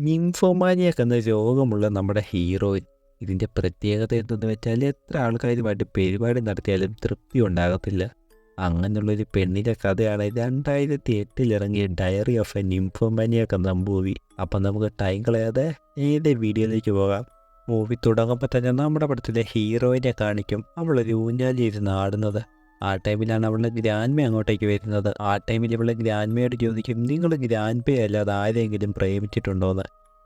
നിംഫോമാനിയാക്ക് എന്ന രോഗമുള്ള നമ്മുടെ ഹീറോയിൻ ഇതിന്റെ പ്രത്യേകത എന്തെന്ന് വെച്ചാൽ എത്ര ആൾക്കാരുമായിട്ട് പരിപാടി നടത്തിയാലും തൃപ്തി ഉണ്ടാകത്തില്ല. അങ്ങനെയുള്ളൊരു പെണ്ണിന്റെ കഥയാണ് രണ്ടായിരത്തി എട്ടിൽ ഇറങ്ങിയ ഡയറി ഓഫ് എ നിംഫോമാനിയാക്ക് എന്ന മൂവി അപ്പം നമുക്ക് ടൈം കളയാതെ ഏത് വീഡിയോയിലേക്ക് പോകാം. മൂവി തുടങ്ങുമ്പോൾ തന്നെ നമ്മുടെ പടത്തിലെ ഹീറോയിനെ കാണിക്കും. അവളൊരു ഊഞ്ഞാലിരുന്ന് ആടുന്നത്. ആ ടൈമിലാണ് അവളുടെ ഗ്രാൻമ അങ്ങോട്ടേക്ക് വരുന്നത്. ആ ടൈമിൽ ഇവളെ ഗ്രാൻമയോട് ചോദിക്കും നിങ്ങൾ ഗ്രാൻപയെ അല്ലാതെ ആരെങ്കിലും പ്രേമിച്ചിട്ടുണ്ടോയെന്ന്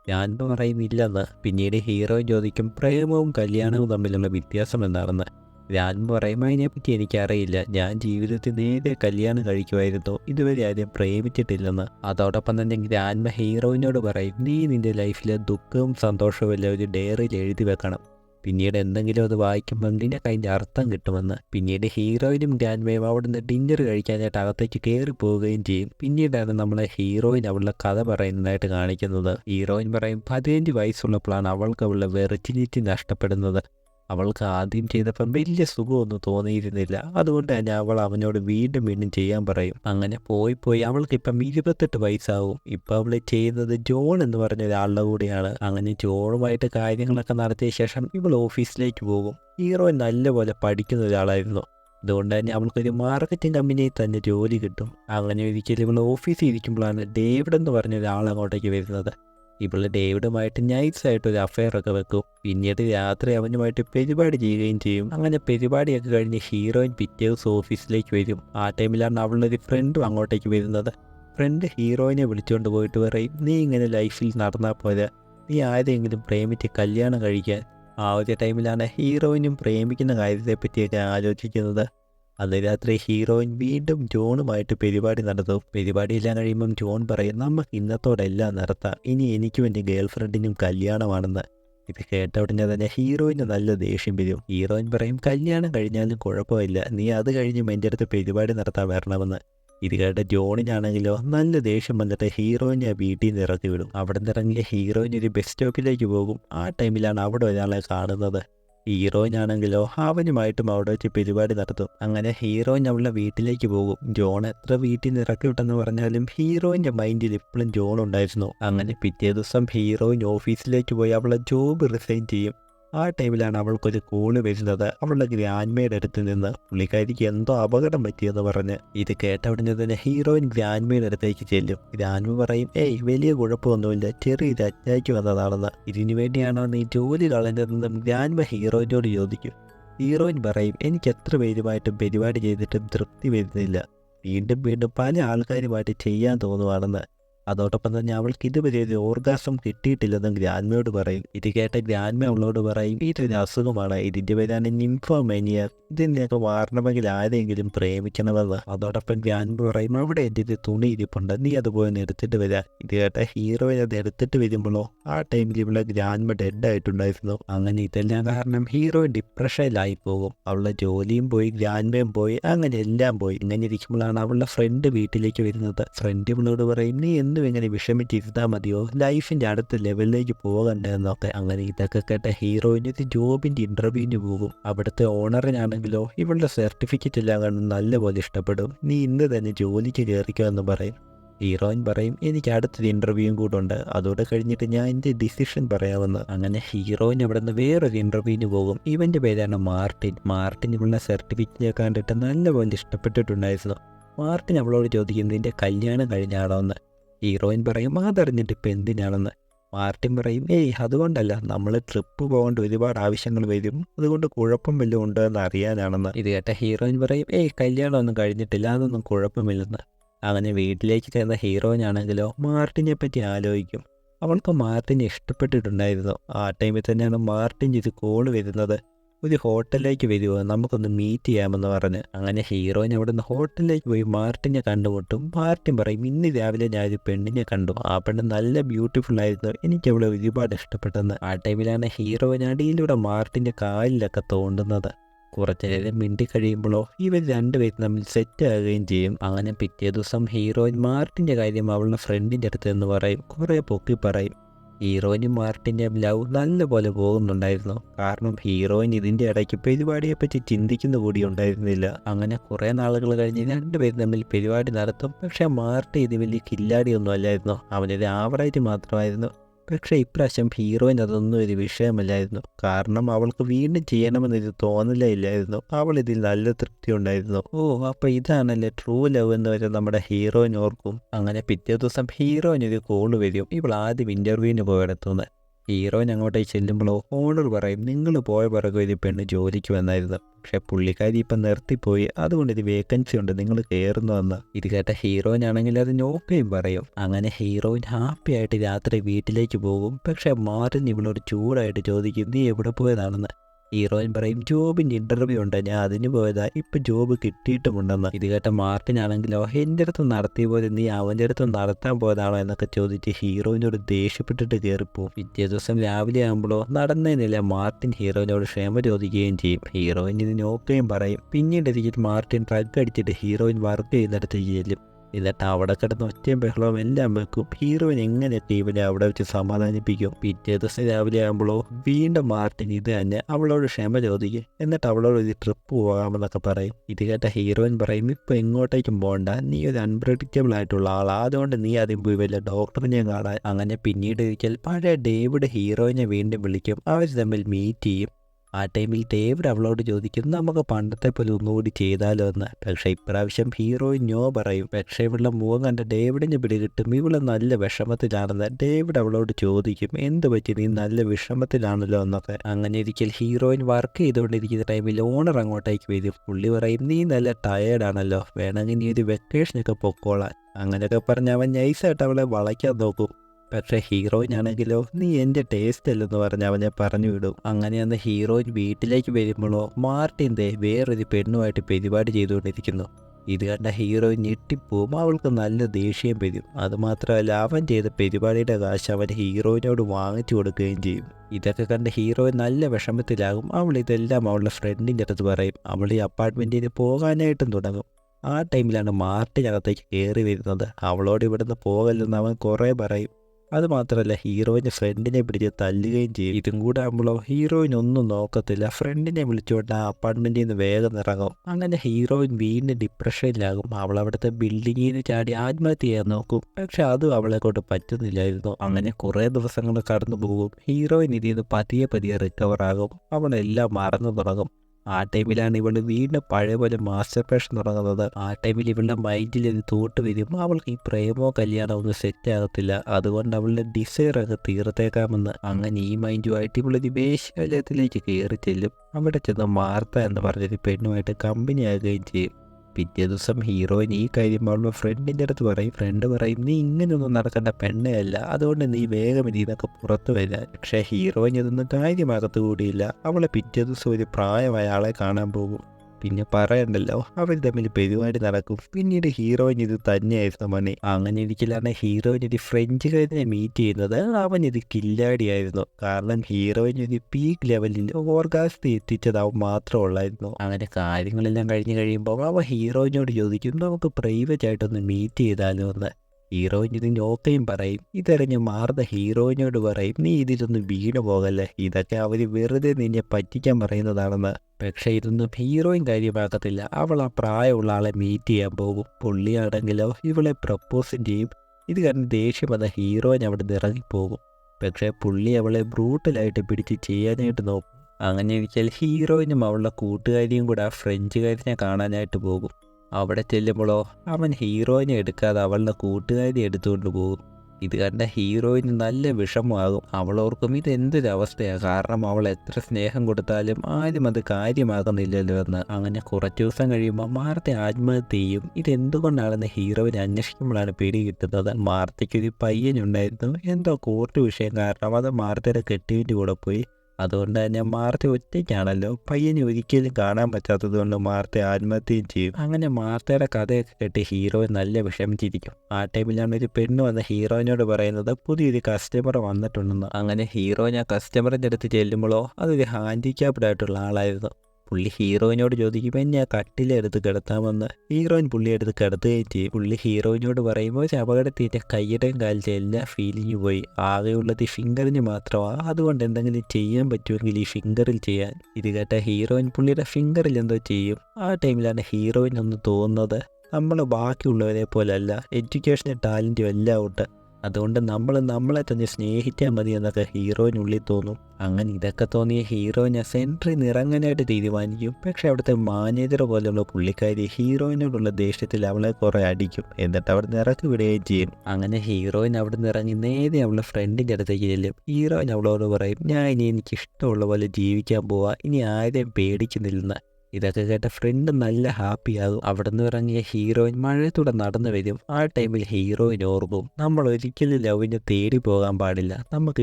ഗ്രാൻപ പറയുന്നില്ലെന്ന് ഇല്ലെന്ന്. പിന്നീട് ഹീറോ ചോദിക്കും പ്രേമവും കല്യാണവും തമ്മിലുള്ള വ്യത്യാസം എന്താണെന്ന്? ഗ്രാൻമ പറയും അതിനെപ്പറ്റി എനിക്കറിയില്ല. ഞാൻ ജീവിതത്തിൽ നേരെ കല്യാണം കഴിക്കുമായിരുന്നു. ഇതുവരെ ആരെയും പ്രേമിച്ചിട്ടില്ലെന്ന്. അതോടൊപ്പം തന്നെ ഗ്രാൻമ ഹീറോയിനോട് പറയും നീ നിന്റെ ലൈഫിലെ ദുഃഖവും സന്തോഷവും എല്ലാം ഒരു ഡയറിയിൽ എഴുതി വെക്കണം. പിന്നീട് എന്തെങ്കിലും അത് വായിക്കുമ്പോൾ നിനക്ക് അതിന്റെ അർത്ഥം കിട്ടുമെന്ന് പിന്നീട് ഹീറോയിനും ഗ്രാൻമയും അവിടുന്ന് ഡിന്നർ കഴിക്കാനായിട്ട് അകത്തേക്ക് കയറി പോവുകയും ചെയ്യും. പിന്നീടാണ് നമ്മളെ ഹീറോയിൻ അവളുടെ കഥ പറയുന്നതായിട്ട് കാണിക്കുന്നത്. ഹീറോയിൻ പറയും പതിനഞ്ച് വയസ്സുള്ളപ്പോഴാണ് അവൾക്ക് അവളുടെ വെർജിനിറ്റി നഷ്ടപ്പെടുന്നത്. അവൾക്ക് ആദ്യം ചെയ്തപ്പം വലിയ സുഖമൊന്നും തോന്നിയിരുന്നില്ല. അതുകൊണ്ട് തന്നെ അവൾ അവനോട് വീണ്ടും വീണ്ടും ചെയ്യാൻ പറയും. അങ്ങനെ പോയി പോയി അവൾക്ക് ഇപ്പം ഇരുപത്തെട്ട് വയസ്സാവും. ഇപ്പം അവൾ ചെയ്യുന്നത് ജോൺ എന്ന് പറഞ്ഞ ഒരാളുടെ കൂടെയാണ്. അങ്ങനെ ജോണുമായിട്ട് കാര്യങ്ങളൊക്കെ നടത്തിയ ശേഷം ഇവൾ ഓഫീസിലേക്ക് പോകും. ഹീറോ നല്ലപോലെ പഠിക്കുന്ന ഒരാളായിരുന്നു. അതുകൊണ്ട് തന്നെ അവൾക്കൊരു മാർക്കറ്റിംഗ് കമ്പനിയിൽ തന്നെ ജോലി കിട്ടും. അങ്ങനെ ഒരിക്കലും ഇവൾ ഓഫീസിൽ ഇരിക്കുമ്പോഴാണ് ഡേവിഡ് എന്ന് പറഞ്ഞ ഒരാൾ അങ്ങോട്ടേക്ക് വരുന്നത്. ഇവൾ ഡേവിഡുമായിട്ട് നൈറ്റ്സ് ആയിട്ട് ഒരു അഫയർ ഒക്കെ വെക്കും. പിന്നീട് രാത്രി അവനുമായിട്ട് പരിപാടി ചെയ്യുകയും ചെയ്യും. അങ്ങനെ പരിപാടിയൊക്കെ കഴിഞ്ഞ് ഹീറോയിൻ പിറ്റേ ദിവസം ഓഫീസിലേക്ക് വരും. ആ ടൈമിലാണ് അവളുടെ ഫ്രണ്ടും അങ്ങോട്ടേക്ക് വരുന്നത്. ഫ്രണ്ട് ഹീറോയിനെ വിളിച്ചുകൊണ്ട് പോയിട്ട് പറയും നീ ഇങ്ങനെ ലൈഫിൽ നടന്നാൽ പോലെ നീ ആരെങ്കിലും പ്രേമിച്ച് കല്യാണം കഴിക്കാൻ? ആ ഒരു ടൈമിലാണ് ഹീറോയിനും പ്രേമിക്കുന്ന കാര്യത്തെപ്പറ്റിയൊക്കെ ആലോചിക്കുന്നത്. അന്ന് രാത്രി ഹീറോയിൻ വീണ്ടും ജോണുമായിട്ട് പരിപാടി നടത്തും. പരിപാടിയെല്ലാം കഴിയുമ്പം ജോൺ പറയും നമുക്ക് ഇന്നത്തോടെ എല്ലാം നടത്താം ഇനി എനിക്കും എന്റെ ഗേൾഫ്രണ്ടിനും കല്യാണമാണെന്ന്. ഇത് കേട്ട ഉടനെ തന്നെ ഹീറോയിന് നല്ല ദേഷ്യം വരും. ഹീറോയിൻ പറയും കല്യാണം കഴിഞ്ഞാലും കുഴപ്പമില്ല. നീ അത് കഴിഞ്ഞും എന്റെ അടുത്ത് പരിപാടി നടത്താൻ വരണമെന്ന്. ഇത് കേട്ട ജോണിനാണെങ്കിലോ നല്ല ദേഷ്യം വന്നിട്ട് ഹീറോയിനെ വീട്ടിൽ നിന്ന് ഇറക്കി വിടും. അവിടെ നിന്ന് ഇറങ്ങിയ ഹീറോയിൻ ഒരു ബസ് സ്റ്റോപ്പിലേക്ക് പോകും. ആ ടൈമിലാണ് അവിടെ ഒരാളെ കാണുന്നത്. ഹീറോയിൻ ആണെങ്കിലോ അവനുമായിട്ടും അവിടെ വെച്ച് പരിപാടി നടത്തും. അങ്ങനെ ഹീറോയിൻ അവളുടെ വീട്ടിലേക്ക് പോകും. ജോൺ എത്ര വീട്ടിൽ നിന്ന് ഇറക്കി വിട്ടെന്ന് പറഞ്ഞാലും ഹീറോയിന്റെ മൈൻഡിൽ ഇപ്പോഴും ജോൺ ഉണ്ടായിരുന്നു. അങ്ങനെ പിറ്റേ ദിവസം ഹീറോയിൻ ഓഫീസിലേക്ക് പോയി അവളെ ജോബ് റിസൈൻ ചെയ്യും. ആ ടൈമിലാണ് അവൾക്കൊരു കോൾ വരുന്നത്. അവളുടെ ഗ്രാൻഡ്മയുടെ അടുത്ത് നിന്ന് പുള്ളിക്കാരിക്ക് എന്തോ അപകടം പറ്റിയെന്ന് പറഞ്ഞ് ഇത് കേട്ട ഉടനെ തന്നെ ഹീറോയിൻ ഗ്രാൻഡ്മയുടെ അടുത്തേക്ക് ചെല്ലും. ഗ്രാൻഡ്മ പറയും ഏയ് വലിയ കുഴപ്പമൊന്നുമില്ല. ചെറിയൊരു അറ്റാക്ക് വന്നതാണെന്ന്. ഇതിനു വേണ്ടിയാണോ നീ ജോലി കളഞ്ഞതെന്നും ഗ്രാൻഡ്മ ഹീറോയിനോട് ചോദിക്കും. ഹീറോയിൻ പറയും എനിക്ക് എത്ര പേരുമായിട്ടും പരിപാടി ചെയ്തിട്ടും തൃപ്തി വരുന്നില്ല. വീണ്ടും വീണ്ടും പല ആൾക്കാരുമായിട്ട് ചെയ്യാൻ തോന്നുവാണെന്ന്. അതോടൊപ്പം തന്നെ അവൾക്ക് ഇതുവരെ ഒരു ഓർഗാസം കിട്ടിയിട്ടില്ലെന്നും ഗ്രാൻമയോട് പറയും. ഇത് കേട്ട ഗ്രാൻമ അവളോട് പറയും ഇതൊരു അസുഖമാണ്. ഇതിന്റെ പേരാണ് നിംഫോമേനിയ ഇതിനെയൊക്കെ വാർണമെങ്കിൽ ആരെങ്കിലും പ്രേമിക്കണമെന്ന് അതോടൊപ്പം ഗ്രാൻമ പറയും അവിടെ എന്റെ ഒരു തുണി ഇരിപ്പുണ്ട് നീ അതുപോലെ എടുത്തിട്ട് വരാം. ഇത് കേട്ട ഹീറോയിൻ അത് എടുത്തിട്ട് വരുമ്പോഴോ ആ ടൈമിൽ ഇവിടെ ഗ്രാൻമ ഡെഡ് ആയിട്ടുണ്ടായിരുന്നു. അങ്ങനെ ഇതെല്ലാം കാരണം ഹീറോയിൻ ഡിപ്രഷനിലായി പോകും. അവളുടെ ജോലിയും പോയി ഗ്രാൻമയും പോയി അങ്ങനെ എല്ലാം പോയി. ഇങ്ങനെ ഇരിക്കുമ്പോഴാണ് അവളുടെ ഫ്രണ്ട് വീട്ടിലേക്ക് വരുന്നത്. ഫ്രണ്ട് ഇവളോട് പറയും നീ എന്നും ഇങ്ങനെ വിഷമിച്ചിരുന്നാൽ മതിയോ? ലൈഫിന്റെ അടുത്ത ലെവലിലേക്ക് പോകണ്ടെന്നൊക്കെ അങ്ങനെ ഇതൊക്കെ കേട്ട ഹീറോയിന്റെ ജോബിന്റെ ഇന്റർവ്യൂവിന് പോകും. അവിടുത്തെ ഓണറിനാണെങ്കിലോ ഇവളുടെ സർട്ടിഫിക്കറ്റ് എല്ലാം കണ്ട് നല്ലപോലെ ഇഷ്ടപ്പെടും. നീ ഇന്ന് തന്നെ ജോലിക്ക് കയറിക്കോ എന്ന് പറയും. ഹീറോയിൻ പറയും എനിക്ക് അടുത്തൊരു ഇന്റർവ്യൂവും കൂടെ ഉണ്ട്. അതോടെ കഴിഞ്ഞിട്ട് ഞാൻ എന്റെ ഡിസിഷൻ പറയാമെന്ന്. അങ്ങനെ ഹീറോയിൻ അവിടെ നിന്ന് വേറൊരു ഇന്റർവ്യൂവിന് പോകും. ഇവന്റെ പേരാണ് മാർട്ടിൻ. മാർട്ടിൻ ഇവളുടെ സർട്ടിഫിക്കറ്റ് കണ്ടിട്ട് നല്ലപോലെ ഇഷ്ടപ്പെട്ടിട്ടുണ്ടായിരുന്നു. മാർട്ടിൻ അവളോട് ചോദിക്കും നിന്റെ കല്യാണം കഴിഞ്ഞാണോ എന്ന് ഹീറോയിൻ പറയും അതറിഞ്ഞിട്ട് ഇപ്പം എന്തിനാണെന്ന്? മാർട്ടിൻ പറയും ഏയ് അതുകൊണ്ടല്ല. നമ്മൾ ട്രിപ്പ് പോകേണ്ട ഒരുപാട് ആവശ്യങ്ങൾ വരും. അതുകൊണ്ട് കുഴപ്പം വല്ലതും ഉണ്ടോ എന്ന് അറിയാനാണെന്ന്. ഇത് കേട്ട ഹീറോയിൻ പറയും ഏയ് കല്യാണമൊന്നും കഴിഞ്ഞിട്ടില്ല. അതൊന്നും കുഴപ്പമില്ലെന്ന്. അങ്ങനെ വീട്ടിലേക്ക് ചെന്ന ഹീറോയിൻ ആണെങ്കിലോ മാർട്ടിനെ പറ്റി ആലോചിക്കും. അവൾക്ക് മാർട്ടിനെ ഇഷ്ടപ്പെട്ടിട്ടുണ്ടായിരുന്നു. ആ ടൈമിൽ തന്നെയാണ് മാർട്ടിൻ ഇത് കോൾ വരുന്നത്. ഒരു ഹോട്ടലിലേക്ക് വരുമോ നമുക്കൊന്ന് മീറ്റ് ചെയ്യാമെന്ന് പറഞ്ഞ് അങ്ങനെ ഹീറോയിൻ അവിടെ നിന്ന് ഹോട്ടലിലേക്ക് പോയി മാർട്ടിനെ കണ്ടുമുട്ടും. മാർട്ടിൻ പറയും ഇന്ന് രാവിലെ ഞാൻ ഒരു പെണ്ണിനെ കണ്ടു. ആ പെണ്ണ് നല്ല ബ്യൂട്ടിഫുൾ ആയിരുന്നു. എനിക്ക് അവളെ ഒരുപാട് ഇഷ്ടപ്പെട്ടെന്ന്. ആ ടൈമിലാണ് ഹീറോയിൻ അടിയിലൂടെ മാർട്ടിന്റെ കാലിലൊക്കെ തോണ്ടുന്നത്. കുറച്ചു നേരം മിണ്ടി കഴിയുമ്പോഴോ ഇവർ രണ്ടുപേരും തമ്മിൽ സെറ്റ് ആകുകയും ചെയ്യും. അങ്ങനെ പിറ്റേ ദിവസം ഹീറോയിൻ മാർട്ടിന്റെ കാര്യം അവളുടെ ഫ്രണ്ടിന്റെ അടുത്ത് എന്ന് പറയും. കുറേ പൊക്കി പറയും. ഹീറോയിനും മാർട്ടിന്റെയും ലവ് നല്ലപോലെ പോകുന്നുണ്ടായിരുന്നു. കാരണം ഹീറോയിൻ ഇതിന്റെ ഇടയ്ക്ക് പരിപാടിയെ പറ്റി ചിന്തിക്കുന്ന കൂടി ഉണ്ടായിരുന്നില്ല. അങ്ങനെ കുറേ നാളുകൾ കഴിഞ്ഞ് രണ്ടുപേരും തമ്മിൽ പരിപാടി നടത്തും. പക്ഷേ മാർട്ടി ഇത് വലിയ കില്ലാടിയൊന്നും അല്ലായിരുന്നു. അവനൊരു ആവറേജ് മാത്രമായിരുന്നു. പക്ഷേ ഇപ്രാവശ്യം ഹീറോയിൻ അതൊന്നും ഒരു വിഷയമല്ലായിരുന്നു. കാരണം അവൾക്ക് വീണ്ടും ചെയ്യണമെന്നൊരു തോന്നലേ ഇല്ലായിരുന്നു. അവൾ ഇതിൽ നല്ല തൃപ്തി ഉണ്ടായിരുന്നു. ഓ അപ്പോൾ ഇതാണല്ലേ ട്രൂ ലവ് എന്ന് വരെ നമ്മുടെ ഹീറോയിൻ ഓർക്കും. അങ്ങനെ പിറ്റേ ദിവസം ഹീറോയിൻ ഒരു കോൾ വരും. ഇവൾ ആദ്യം ഇന്റർവ്യൂവിന് പോയിടത്തുനിന്ന് ഹീറോയിൻ അങ്ങോട്ടേക്ക് ചെല്ലുമ്പോഴോ ഓണർ പറയും നിങ്ങൾ പോയ പിറകു ഇത് പെണ്ണ് ജോലിക്ക് വന്നായിരുന്നു. പക്ഷെ പുള്ളിക്കാരി ഇപ്പം നിർത്തിപ്പോയി. അതുകൊണ്ട് ഇത് വേക്കൻസി ഉണ്ട്. നിങ്ങൾ കയറുന്നു എന്ന് ഇത് കേട്ട ഹീറോയിൻ ആണെങ്കിൽ അത് നോക്കുകയും പറയും അങ്ങനെ ഹീറോയിൻ ഹാപ്പി ആയിട്ട് രാത്രി വീട്ടിലേക്ക് പോകും. പക്ഷെ മാറിൻ ഇവളോട് ചൂടായിട്ട് ചോദിക്കും നീ എവിടെ പോയതാണെന്ന്? ഹീറോയിൻ പറയും ജോബിന്റെ ഇന്റർവ്യൂ ഉണ്ട്. ഞാൻ അതിന് പോയതാ. ഇപ്പം ജോബ് കിട്ടിയിട്ടുമുണ്ടെന്ന്. ഇത് കേട്ട മാർട്ടിൻ ആണെങ്കിലോ എന്റെ അടുത്ത് നടത്തിയ പോലെ നീ അവന്റെ അടുത്ത് നടത്താൻ പോയതാണോ? എന്നൊക്കെ ചോദിച്ച് ഹീറോയിനോട് ദേഷ്യപ്പെട്ടിട്ട് കയറിപ്പോവും പിറ്റേ ദിവസം രാവിലെ ആകുമ്പോഴോ നടന്നതിനില്ല മാർട്ടിൻ ഹീറോയിനോട് ക്ഷമ ചോദിക്കുകയും ചെയ്യും. ഹീറോയിൻ ഇത് നോക്കുകയും പറയും. പിന്നീട് ഇരിക്കും മാർട്ടിൻ ഡ്രഗ് അടിച്ചിട്ട് ഹീറോയിൻ വർക്ക് ചെയ്യുന്നിടത്ത് ചെല്ലും എന്നിട്ട് അവിടെ കിടന്ന് ഒറ്റയും ബഹളവും എല്ലാം വെക്കും. ഹീറോയിൻ എങ്ങനെ ടീമിനെ അവിടെ വെച്ച് സമാധാനിപ്പിക്കും? പിറ്റേ ദിവസം രാവിലെ ആകുമ്പോഴോ വീണ്ടും മാർട്ടിൻ ഇത് തന്നെ അവളോട് ക്ഷമ ചോദിക്കും. എന്നിട്ട് അവളോട് ഒരു ട്രിപ്പ് പോകാമെന്നൊക്കെ പറയും. ഇത് കേട്ട ഹീറോയിൻ പറയും ഇപ്പം എങ്ങോട്ടേക്കും പോകണ്ട നീ ഒരു അൺപ്രഡിക്റ്റബിൾ ആയിട്ടുള്ള ആളാ. അതുകൊണ്ട് നീ ആദ്യം പോയി വല്ല ഡോക്ടറിനെ കാണാൻ. അങ്ങനെ പിന്നീട് ഒരിക്കൽ പഴയ ഡേവിഡ് ഹീറോയിനെ വീണ്ടും വിളിക്കും. അവർ തമ്മിൽ മീറ്റ് ചെയ്യും. ആ ടൈമിൽ ഡേവിഡ് അവളോട് ചോദിക്കും നമുക്ക് പണ്ടത്തെ പോലെ ഒന്നുകൂടി ചെയ്താലോ എന്ന്? പക്ഷേ ഇപ്രാവശ്യം ഹീറോയിൻ ഞോ പറയും പക്ഷേ ഇവളുടെ മുഖം കണ്ട ഡേവിഡിന് പിടികിട്ടും ഇവൾ നല്ല വിഷമത്തിലാണെന്ന് ഡേവിഡ് അവളോട് ചോദിക്കും എന്ത് പറ്റി? നീ നല്ല വിഷമത്തിലാണല്ലോ എന്നൊക്കെ. അങ്ങനെ ഇരിക്കൽ ഹീറോയിൻ വർക്ക് ചെയ്തുകൊണ്ടിരിക്കുന്ന ടൈമിൽ ഓണർ അങ്ങോട്ടേക്ക് വരും. പുള്ളി പറയും നീ നല്ല ടയേർഡാണല്ലോ വേണമെങ്കിൽ നീ ഒരു വെക്കേഷനൊക്കെ പൊക്കോളാൻ അങ്ങനെയൊക്കെ പറഞ്ഞ് അവൻ നൈസായിട്ട് അവളെ വളയ്ക്കാൻ നോക്കും. പക്ഷേ ഹീറോയിൻ ആണെങ്കിലോ നീ എന്റെ ടേസ്റ്റ് അല്ലെന്ന് പറഞ്ഞ് അവനെ പറഞ്ഞു വിടും. അങ്ങനെ അന്ന് ഹീറോയിൻ വീട്ടിലേക്ക് വരുമ്പോഴോ മാർട്ടിൻ ദേ വേറൊരു പെണ്ണുമായിട്ട് പരിപാടി ചെയ്തുകൊണ്ടിരിക്കുന്നു. ഇത് കണ്ട ഹീറോയിൻ ഞെട്ടിപ്പോവും. അവൾക്ക് നല്ല ദേഷ്യം വരും അതുമാത്രമല്ല അവൻ ചെയ്ത പരിപാടിയുടെ കാശ് അവൻ ഹീറോയിനോട് വാങ്ങിച്ചു കൊടുക്കുകയും ചെയ്യും. ഇതൊക്കെ കണ്ട് ഹീറോയിൻ നല്ല വിഷമത്തിലാകും. അവൾ ഇതെല്ലാം അവളുടെ ഫ്രണ്ടിന്റെ അടുത്ത് പറയും. അവൾ ഈ അപ്പാർട്ട്മെന്റിൽ പോകാനായിട്ടും തുടങ്ങും. ആ ടൈമിലാണ് മാർട്ടിനകത്തേക്ക് കയറി വരുന്നത്. അവളോട് ഇവിടുന്ന് പോകല്ലെന്ന് അവൻ കുറേ പറയും. അതുമാത്രമല്ല ഹീറോയിന്റെ ഫ്രണ്ടിനെ പിടിച്ച് തല്ലുകയും ചെയ്യും. ഇതും കൂടെ ആകുമ്പോഴോ ഹീറോയിൻ ഒന്നും നോക്കത്തില്ല. ഫ്രണ്ടിനെ വിളിച്ചുകൊണ്ട് ആ അപ്പാർട്ട്മെന്റിൽ നിന്ന് വേഗം ഇറങ്ങും. അങ്ങനെ ഹീറോയിൻ വീണ്ടും ഡിപ്രഷനിലാകും. അവൾ അവിടുത്തെ ബിൽഡിങ്ങിൽ നിന്ന് ചാടി ആത്മഹത്യ ചെയ്യാൻ നോക്കും. പക്ഷെ അതും അവളെ കൊണ്ട് പറ്റുന്നില്ലായിരുന്നു. അങ്ങനെ കുറേ ദിവസങ്ങൾ കടന്നു പോകും ഹീറോയിൻ ഇതിൽ നിന്ന് പതിയെ പതിയെ റിക്കവർ ആകും. അവളെല്ലാം മറന്നു തുടങ്ങും. ആ ടൈമിലാണ് ഇവൾ വീണ്ടും പഴയ പോലെ മാസ്റ്റർ പേഷൻ തുടങ്ങുന്നത്. ആ ടൈമിൽ ഇവളുടെ മൈൻഡിൽ ഇത് തോട്ട് വരും. അവൾക്ക് ഈ പ്രേമോ കല്യാണമോ ഒന്നും സെറ്റ് ആകത്തില്ല. അതുകൊണ്ട് അവളുടെ ഡിസൈർ അങ്ങ് തീർത്തേക്കാമെന്ന്. അങ്ങനെ ഈ മൈൻഡുമായിട്ട് ഇവളൊരു വേശ്യാലയത്തിലേക്ക് കയറി ചെല്ലും. അവിടെ ചെന്ന് മാർത്ത എന്ന് പറഞ്ഞൊരു പെണ്ണുമായിട്ട് കമ്പനി ആകുകയും ചെയ്യും. പിറ്റേ ദിവസം ഹീറോയിൻ ഈ കാര്യം അവളുടെ ഫ്രണ്ടിന്റെ അടുത്ത് പറയും ഫ്രണ്ട് പറയും നീ ഇങ്ങനെയൊന്നും നടക്കേണ്ട പെണ്ണയല്ല അതുകൊണ്ട് നീ വേഗം ഇതിനൊക്കെ പുറത്തു വരാൻ പക്ഷേ ഹീറോയിൻ ഇതൊന്നും കാര്യമാകത്തുകൂടിയില്ല അവളെ പിറ്റേ ദിവസം ഒരു പ്രായമായ ആളെ കാണാൻ പോകും. പിന്നെ പറയണ്ടല്ലോ അവർ തമ്മിൽ പരിപാടി നടക്കും. പിന്നീട് ഹീറോയിൻ ഇത് തന്നെയായിരുന്നു മണി അങ്ങനെ ഇരിക്കലാണ് ഹീറോയിൻ ഒരു ഫ്രഞ്ചുകാരനെ മീറ്റ് ചെയ്യുന്നത്. അവൻ ഇത് കില്ലാടിയായിരുന്നു. കാരണം ഹീറോയിൻ ഒരു പീക്ക് ലെവലിൽ ഓർഗാസ്തി എത്തിച്ചത് അവൻ മാത്രമുള്ളായിരുന്നു അങ്ങനെ കാര്യങ്ങളെല്ലാം കഴിഞ്ഞ് കഴിയുമ്പോൾ അവ ഹീറോയിനോട് ചോദിക്കും നമുക്ക് പ്രൈവറ്റ് ആയിട്ടൊന്ന് മീറ്റ് ചെയ്താലോ എന്ന്? ഹീറോയിൻ ഇതിന്റെ ഓക്കെയും പറയും. ഇതറിഞ്ഞ് മാറുന്ന ഹീറോയിനോട് പറയും നീ ഇതിലൊന്ന് വീണു പോകല്ലേ? ഇതൊക്കെ അവർ വെറുതെ നിന്നെ പറ്റിക്കാൻ പറയുന്നതാണെന്ന്. പക്ഷേ ഇതൊന്നും ഹീറോയിൻ കാര്യമാക്കത്തില്ല. അവൾ ആ പ്രായമുള്ള ആളെ മീറ്റ് ചെയ്യാൻ പോകും. പുള്ളിയാണെങ്കിലോ ഇവളെ പ്രപ്പോസും ചെയ്യും. ഇത് കാരണം ദേഷ്യം വന്ന ഹീറോയിൻ അവിടെ നിന്ന് ഇറങ്ങിപ്പോകും. പക്ഷേ പുള്ളി അവളെ ബ്രൂട്ടലായിട്ട് പിടിച്ച് ചെയ്യാനായിട്ട് നോക്കും. അങ്ങനെ ഇരിച്ചാൽ ഹീറോയിനും അവളുടെ കൂട്ടുകാരിയും കൂടെ ആ ഫ്രഞ്ചുകാരിനെ കാണാനായിട്ട് പോകും. അവിടെ ചെല്ലുമ്പോഴോ അവൻ ഹീറോയിനെ എടുക്കാതെ അവളുടെ കൂട്ടുകാരി എടുത്തുകൊണ്ട് പോകും. ഇത് കണ്ട ഹീറോയിന് നല്ല വിഷമമാകും. അവളോർക്കും ഇത് എന്തൊരവസ്ഥയാണ് കാരണം അവൾ എത്ര സ്നേഹം കൊടുത്താലും ആരും അത് കാര്യമാകുന്നില്ലല്ലോ എന്ന്. അങ്ങനെ കുറച്ച് ദിവസം കഴിയുമ്പോൾ മാർത്തെ ആത്മഹത്യ ചെയ്യും. ഇതെന്തുകൊണ്ടാണെന്ന് ഹീറോയിനെ അന്വേഷിക്കുമ്പോഴാണ് പിടി കിട്ടുന്നത്. മാർത്തയ്ക്കൊരു പയ്യനുണ്ടായിരുന്നു. എന്തോ കോർട്ട് വിഷയം കാരണം അത് മാർത്തയുടെ കെട്ടിവിന്റെ കൂടെ പോയി. അതുകൊണ്ട് തന്നെ മാർത്തെ ഒറ്റയ്ക്കാണല്ലോ. പയ്യനെ ഒരിക്കലും കാണാൻ പറ്റാത്തത് കൊണ്ട് മാർത്ത ആത്മഹത്യയും ചെയ്യും. അങ്ങനെ മാർത്തയുടെ കഥയൊക്കെ കേട്ട് ഹീറോ നല്ല വിഷമിച്ചിരിക്കും. ആ ടൈമിലാണ് ഒരു പെണ്ണ് വന്ന ഹീറോയിനോട് പറയുന്നത് പുതിയൊരു കസ്റ്റമർ വന്നിട്ടുണ്ടെന്ന്. അങ്ങനെ ഹീറോ ഞാൻ കസ്റ്റമറിന്റെ അടുത്ത് ചെല്ലുമ്പോഴോ അതൊരു ഹാൻഡിക്യാപ്ഡ് ആയിട്ടുള്ള ആളായിരുന്നു. പുള്ളി ഹീറോയിനോട് ചോദിക്കുമ്പോൾ ഞാൻ കട്ടിലെടുത്ത് കിടത്താമെന്ന്? ഹീറോയിൻ പുള്ളി എടുത്ത് കിടത്തുകയും ചെയ്യും പുള്ളി ഹീറോയിനോട് പറയുമ്പോൾ അപകടത്തിന്റെ കയ്യുടെയും കാലിന്റെ എല്ലാ ഫീലിംഗ് പോയി. ആകെയുള്ളത് ഫിംഗറിന് മാത്രമാണ് അതുകൊണ്ട് എന്തെങ്കിലും ചെയ്യാൻ പറ്റുമെങ്കിൽ ഈ ഫിംഗറിൽ ചെയ്യാൻ. ഇത് കേട്ട ഹീറോയിൻ പുള്ളിയുടെ ഫിംഗറിൽ എന്തോ ചെയ്യും. ആ ടൈമിലാണ് ഹീറോയിൻ ഒന്ന് തോന്നുന്നത്. നമ്മൾ ബാക്കിയുള്ളവരെ പോലല്ല എഡ്യൂക്കേഷനും ടാലന്റും എല്ലാം ഉണ്ട്. അതുകൊണ്ട് നമ്മൾ നമ്മളെ തന്നെ സ്നേഹിച്ചാൽ മതി എന്നൊക്കെ ഹീറോയിനുള്ളിൽ തോന്നും. അങ്ങനെ ഇതൊക്കെ തോന്നിയ ഹീറോയിനെ സെൻട്രി നിന്ന് ഇറങ്ങാനായിട്ട് തീരുമാനിക്കും. പക്ഷെ അവിടുത്തെ മാനേജർ പോലെയുള്ള പുള്ളിക്കാരി ഹീറോയിനോടുള്ള ദേഷ്യത്തിൽ അവളെ കുറേ അടിക്കും. എന്നിട്ട് അവിടെ നിറക്ക് വിടുകയും ചെയ്യും. അങ്ങനെ ഹീറോയിൻ അവിടെ നിന്ന് ഇറങ്ങി നേരെ അവളുടെ ഫ്രണ്ടിന്റെ അടുത്തേക്ക് ചെല്ലും. ഹീറോയിൻ അവളോട് പറയും ഞാൻ ഇനി എനിക്ക് ഇഷ്ടമുള്ള പോലെ ജീവിക്കാൻ പോവാ. ഇനി ആരെയും പേടിക്കുന്നില്ലെന്ന് ഇതൊക്കെ കേട്ട ഫ്രണ്ട് നല്ല ഹാപ്പിയാകും അവിടെ നിന്ന് ഇറങ്ങിയ ഹീറോയിൻ മഴയത്തൂടെ നടന്നു വരും. ആ ടൈമിൽ ഹീറോയിൻ ഓർക്കും. നമ്മൾ ഒരിക്കലും ലവിനെ തേടി പോകാൻ പാടില്ല. നമുക്ക്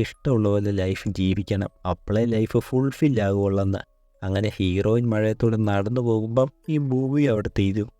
ഇഷ്ടമുള്ള പോലെ ലൈഫ് ജീവിക്കണം. അപ്പോഴേ ലൈഫ് ഫുൾഫിൽ ആകുള്ളെന്ന് അങ്ങനെ ഹീറോയിൻ മഴയത്തൂടെ നടന്നു പോകുമ്പം ഈ മൂവി അവിടെ തീരും.